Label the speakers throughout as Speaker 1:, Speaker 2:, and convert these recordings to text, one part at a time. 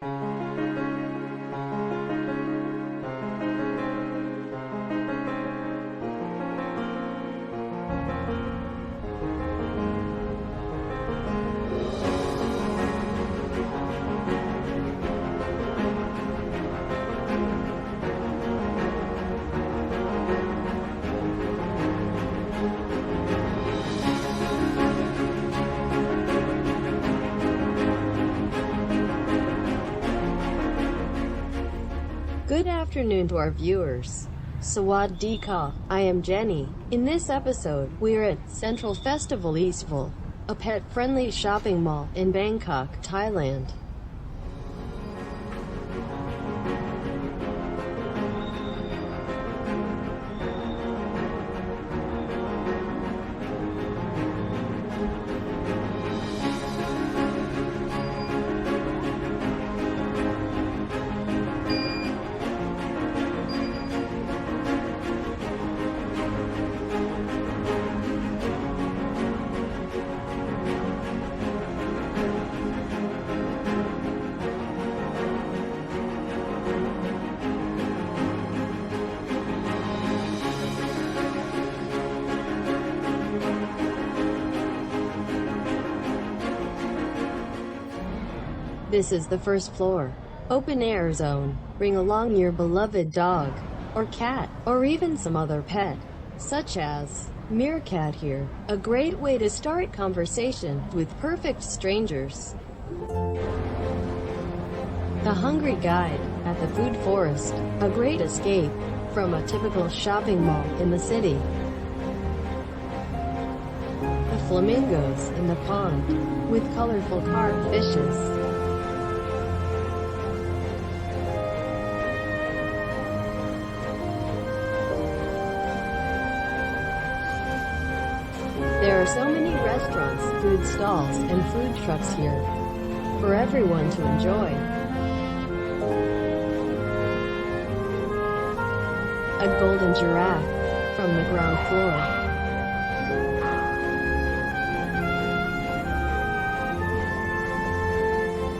Speaker 1: Good afternoon to our viewers. Sawadee ka. I am Jenny. In this episode, we are at Central Festival Eastville, a pet-friendly shopping mall in Bangkok, Thailand. This is the first floor. Open air zone. Bring along your beloved dog, or cat, or even some other pet, such as meerkat here. A great way to start conversation with perfect strangers. The Hungry Guide at the Food Forest, a great escape from a typical shopping mall in the city. The flamingos in the pond with colorful carved fishes. So many restaurants, food stalls, and food trucks here for everyone to enjoy. A golden giraffe from the ground floor.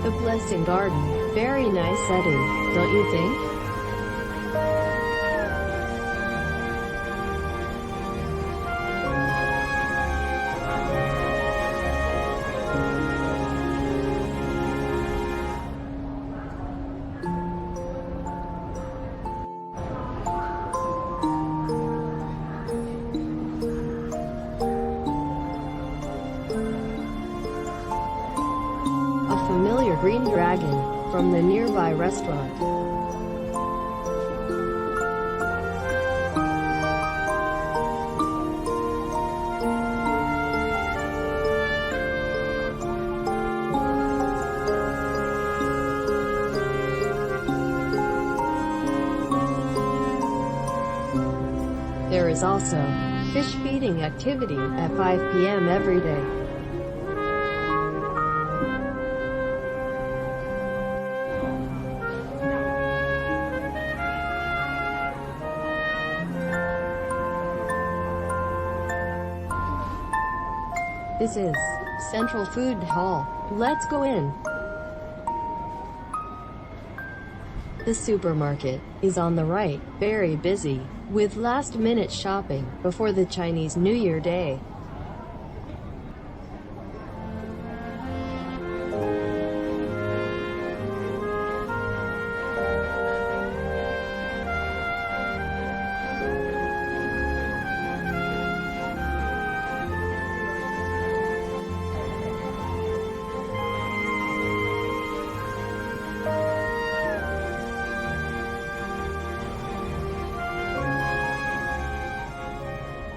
Speaker 1: The Blessing Garden, very nice setting, don't you think? Green dragon from the nearby restaurant. There is also fish feeding activity at 5 p.m. every day. This is Central Food Hall. Let's go in. The supermarket is on the right, very busy, with last minute shopping before the Chinese New Year day.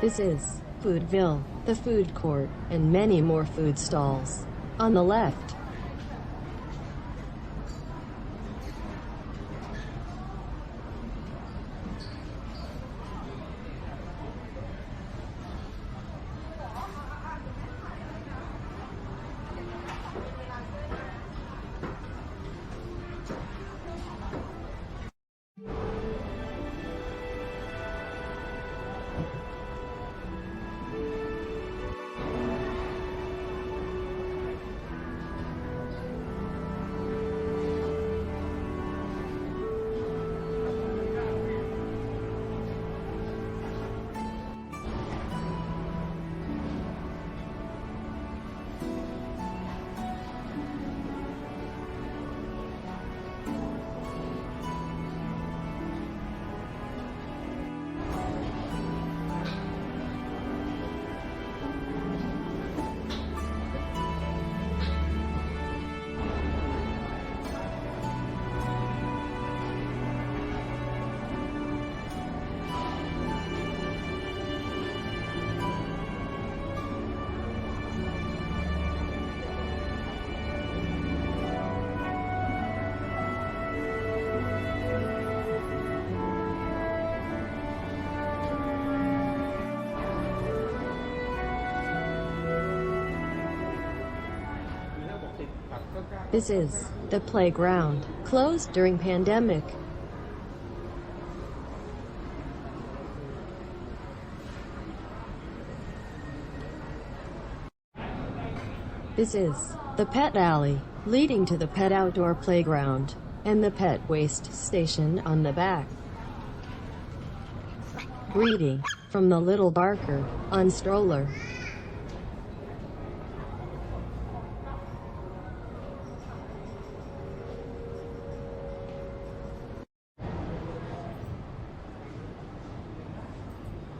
Speaker 1: This is Foodville, the food court, and many more food stalls. On the left, This is the playground, closed during pandemic. This is the pet alley, leading to the pet outdoor playground, and the pet waste station on the back. Greeting from the little barker on stroller.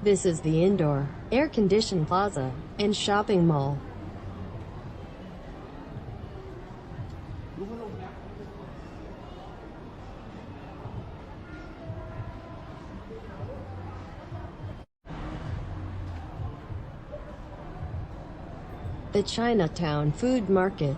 Speaker 1: This is the indoor, air-conditioned plaza and shopping mall. The Chinatown Food Market.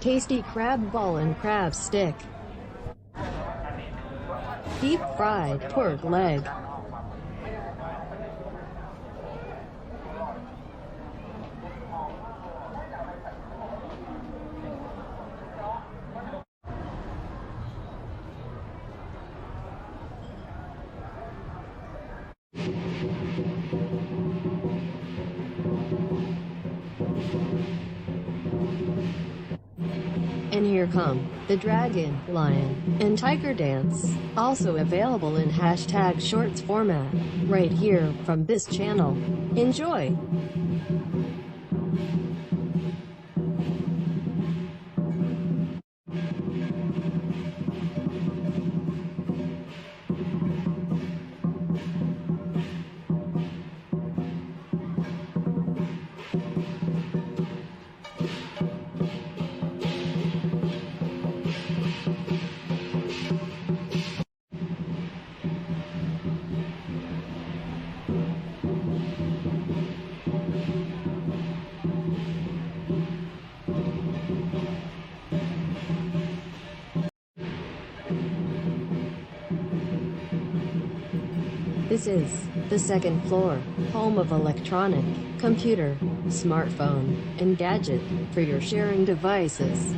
Speaker 1: Tasty crab ball and crab stick. Deep fried pork leg. Here come the dragon, lion, and tiger dance, also available in hashtag shorts format, right here from this channel. Enjoy! This is the second floor, home of electronic, computer, smartphone, and gadget for your sharing devices.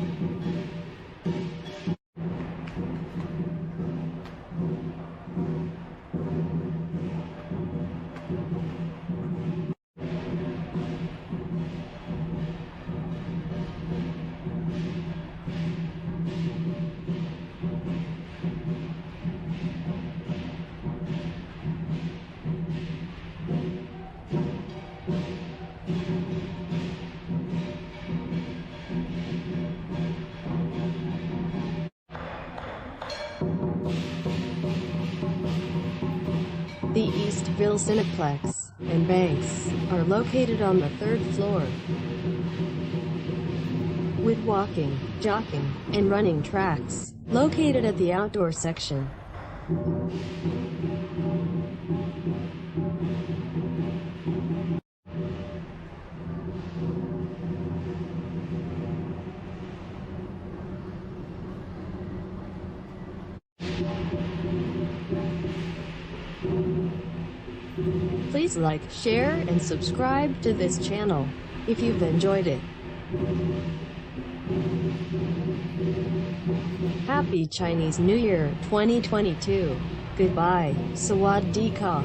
Speaker 1: The Eastville Cineplex and Banks are located on the third floor. With walking, jogging, and running tracks located at the outdoor section. Please like, share, and subscribe to this channel if you've enjoyed it. Happy Chinese New Year 2022. Goodbye. Sawadee ka.